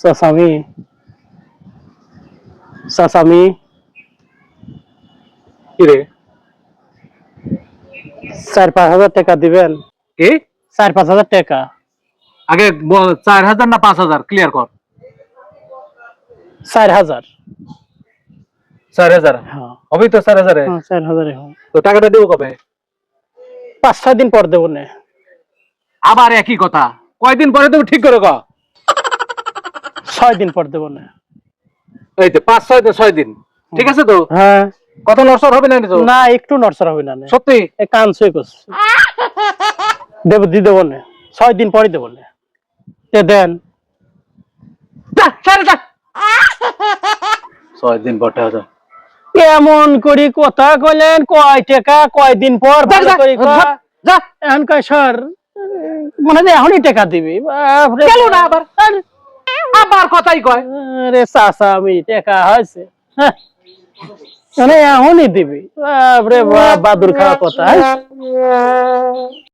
চাচামি চাচামি কি রে চার পাঁচ হাজার টাকা দিবেন। কি? চার পাঁচ হাজার টাকা। আগে চার হাজার না পাঁচ হাজার? ক্লিয়ার কর। চার হাজার। চার হাজার? হ্যাঁ। হবে তো চার হাজারে। হ্যাঁ, চার হাজারে হয়। তো টাকাটা দেবো কবে? পাঁচ ছয় দিন পর দেবো না। আবার একই কথা। কয়দিন পরে তুমি ঠিক করে ক? ছয় দিন পর দেবো না। এই তো পাঁচ ছয় ছয় দিন। ঠিক আছে তো? হ্যাঁ। কত নষ্ট হবে না তো? না একটু নড়চড় হবে না সত্যি? এ কান ছুঁয়ে করছে। দেব দি দেবো না। ছয় দিন পরে দেবো না। তে দেন। যা, সারে যা। ছয় দিন পর টাকা। এমন করি কথা কইলেন কয় টাকা কয় দিন পর যা। এখন কয় মনে হয় এখনই টাকা দিবি গেল না আবার। আবার কথাই কয় আরে চাচা আমি টাকা হয়েছে হ্যাঁ। মানে এখনই দিবি বাপরে বাপ বাদুর খাওয়া কথা হ্যাঁ।